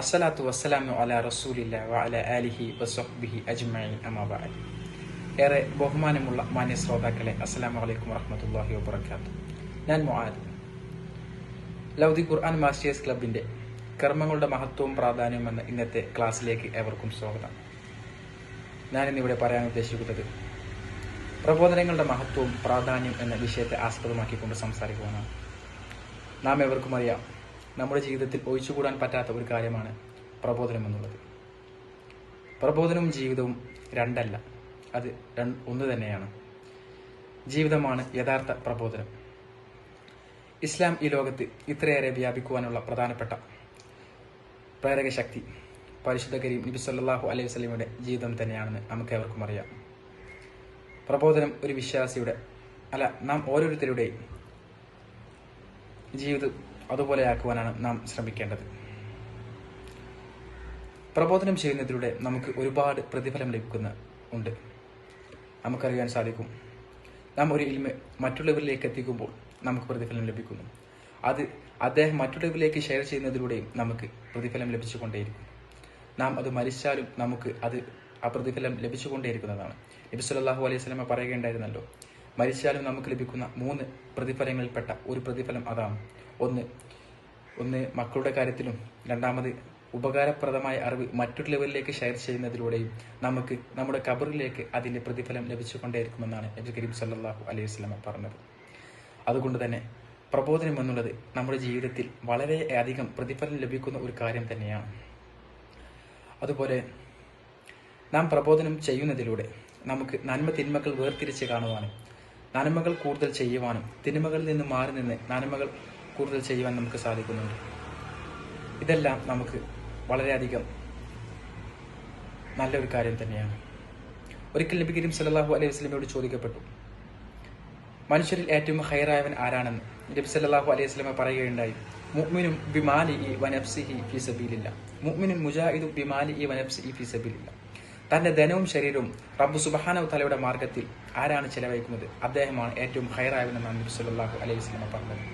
അസ്സലാത്തു വസ്സലാമു അലാ റസൂലില്ല വ അല ആലിഹി വസഹ്ബിഹി അജ്മഈൻ അമാ ബഅദ്. ഏറെ ബഹുമാനമുള്ള മാന്യ ശ്രോതാക്കളെ അസ്സലാമു അലൈക്കും വറഹ്മത്തുള്ളാഹി വബറകാത്തു ഞാൻ മുആദ്. ലൗദി ഖുർആൻ മാസ്റ്റേഴ്സ് ക്ലബിന്റെ കർമ്മങ്ങളുടെ മഹത്വവും പ്രാധാന്യവും എന്ന ഇന്നത്തെ ക്ലാസ്സിലേക്ക് ഏവർക്കും സ്വാഗതം. ഞാനിന്നിവിടെ പറയാൻ ഉദ്ദേശിക്കുന്നത് പ്രബോധനങ്ങളുടെ മഹത്വവും പ്രാധാന്യം എന്ന വിഷയത്തെ ആസ്പദമാക്കിക്കൊണ്ട് സംസാരിക്കുവാനാണ്. നാം എവർക്കും അറിയാം നമ്മുടെ ജീവിതത്തിൽ ഒഴിച്ചുകൂടാൻ പറ്റാത്ത ഒരു കാര്യമാണ് പ്രബോധനം എന്നുള്ളത്. പ്രബോധനവും ജീവിതവും രണ്ടല്ല. അത് ഒന്ന് തന്നെയാണ്. ജീവിതമാണ് യഥാർത്ഥ പ്രബോധനം. ഇസ്ലാം ഈ ലോകത്ത് ഇത്രയേറെ വ്യാപിക്കുവാനുള്ള പ്രധാനപ്പെട്ട പ്രേരക ശക്തി പരിശുദ്ധ കരീം നബി സല്ലാഹു അലൈഹി വസ്ലമിയുടെ ജീവിതം തന്നെയാണെന്ന് നമുക്ക് ഏവർക്കും അറിയാം. പ്രബോധനം ഒരു വിശ്വാസിയുടെ അല്ല നാം ഓരോരുത്തരുടെയും ജീവിതം അതുപോലെയാക്കുവാനാണ് നാം ശ്രമിക്കേണ്ടത്. പ്രബോധനം ചെയ്യുന്നതിലൂടെ നമുക്ക് ഒരുപാട് പ്രതിഫലം ലഭിക്കുന്ന ഉണ്ട്. നമുക്കറിയാൻ സാധിക്കും. നാം ഒരു ഇൽമ മറ്റുള്ളവരിലേക്ക് എത്തിക്കുമ്പോൾ നമുക്ക് പ്രതിഫലം ലഭിക്കുന്നു. അത് അദ്ദേഹം മറ്റുള്ളവരിലേക്ക് ഷെയർ ചെയ്യുന്നതിലൂടെയും നമുക്ക് പ്രതിഫലം ലഭിച്ചുകൊണ്ടേയിരിക്കും. നാം അത് മരിച്ചാലും നമുക്ക് അത് ആ പ്രതിഫലം ലഭിച്ചുകൊണ്ടേയിരിക്കുന്നതാണ്. നബി സല്ലല്ലാഹു അലൈഹി വസല്ലമ പറയുകയുണ്ടായിരുന്നല്ലോ മരിച്ചാലും നമുക്ക് ലഭിക്കുന്ന മൂന്ന് പ്രതിഫലങ്ങളിൽപ്പെട്ട ഒരു പ്രതിഫലം അതാണ്. ഒന്ന് ഒന്ന് മക്കളുടെ കാര്യത്തിലും. രണ്ടാമത് ഉപകാരപ്രദമായ അറിവ് മറ്റൊരു ലെവലിലേക്ക് ഷെയർ ചെയ്യുന്നതിലൂടെയും നമുക്ക് നമ്മുടെ കബറിലേക്ക് അതിന്റെ പ്രതിഫലം ലഭിച്ചുകൊണ്ടേയിരിക്കുമെന്നാണ് നബി കരീം സല്ലല്ലാഹു അലൈഹി വസല്ലമ പറഞ്ഞത്. അതുകൊണ്ട് തന്നെ പ്രബോധനം എന്നുള്ളത് നമ്മുടെ ജീവിതത്തിൽ വളരെ അധികം പ്രതിഫലം ലഭിക്കുന്ന ഒരു കാര്യം തന്നെയാണ്. അതുപോലെ നാം പ്രബോധനം ചെയ്യുന്നതിലൂടെ നമുക്ക് നന്മ തിന്മകൾ വേർതിരിച്ച് കാണുവാനും നന്മകൾ കൂടുതൽ ചെയ്യുവാനും തിന്മകളിൽ നിന്ന് മാറി നിന്ന് നന്മകൾ കൂടുതൽ ചെയ്യുവാൻ നമുക്ക് സാധിക്കുന്നുണ്ട്. ഇതെല്ലാം നമുക്ക് വളരെയധികം നല്ലൊരു കാര്യം തന്നെയാണ്. ഒരിക്കൽ നബി കരീം സല്ലാഹു അലൈഹി വസ്ലമയോട് ചോദിക്കപ്പെട്ടു മനുഷ്യരിൽ ഏറ്റവും ഹൈറായവൻ ആരാണെന്ന് നബി സല്ലാഹു അലൈഹി വസ്ലമ പറയുകയുണ്ടായി മുഅ്മിനും ബിമാലിഹി വനഫ്സിഹി ഫി സബീലില്ല. മുഅ്മിനും മുജാഹിദും ബിമാലി ബിമാലിഹി വനഫ്സിഹി ഫി സബീലില്ല. തന്റെ ധനവും ശരീരവും റബ്ബു സുബ്ഹാനഹു തലയുടെ മാർഗത്തിൽ ആരാണ് ചെലവഴിക്കുന്നത്? അദ്ദേഹമാണ് ഏറ്റവും ഹൈറായവനെന്ന് നബി സുല്ലാഹു അലൈഹി വസല്ലമ പറഞ്ഞത്.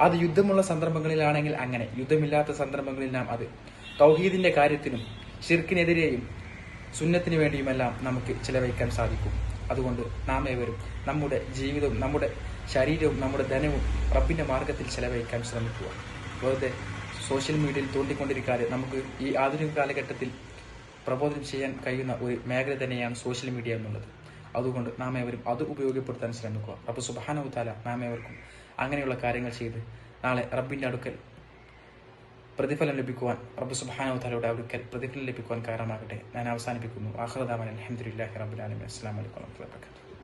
അത് യുദ്ധമുള്ള സന്ദർഭങ്ങളിലാണെങ്കിൽ അങ്ങനെ. യുദ്ധമില്ലാത്ത സന്ദർഭങ്ങളിൽ നാം അത് തൗഹീദിന്റെ കാര്യത്തിനും ഷിർക്കിനെതിരെയും സുന്നത്തിനു വേണ്ടിയുമെല്ലാം നമുക്ക് ചിലവഴിക്കാൻ സാധിക്കും. അതുകൊണ്ട് നാം ഏവരും നമ്മുടെ ജീവിതവും നമ്മുടെ ശരീരവും നമ്മുടെ ധനവും റബ്ബിന്റെ മാർഗത്തിൽ ചിലവഴിക്കാൻ ശ്രമിക്കുക. വെറുതെ സോഷ്യൽ മീഡിയയിൽ തോണ്ടിക്കൊണ്ടിരിക്കാതെ നമുക്ക് ഈ ആധുനിക കാലഘട്ടത്തിൽ പ്രബോധനം ചെയ്യാൻ കഴിയുന്ന ഒരു മേഖല തന്നെയാണ് സോഷ്യൽ മീഡിയ എന്നുള്ളത്. അതുകൊണ്ട് നാം ഏവരും അത് ഉപയോഗപ്പെടുത്താൻ ശ്രമിക്കുക. അപ്പോൾ സുബാനവുത്താല നാം ഏവർക്കും അങ്ങനെയുള്ള കാര്യങ്ങൾ ചെയ്ത് നാളെ റബ്ബിന്റെ അടുക്കൽ പ്രതിഫലം ലഭിക്കുവാൻ റബ്ബ് സുബാനവുത്താലയുടെ അടുക്കൽ പ്രതിഫലം ലഭിക്കുവാൻ കാരണമാകട്ടെ. ഞാൻ അവസാനിപ്പിക്കുന്നു. ആഹ്റദാമൻ അലഹമുല്ലാഹി റബ്ബുലാലമി അസ്സാം വലൈക്കും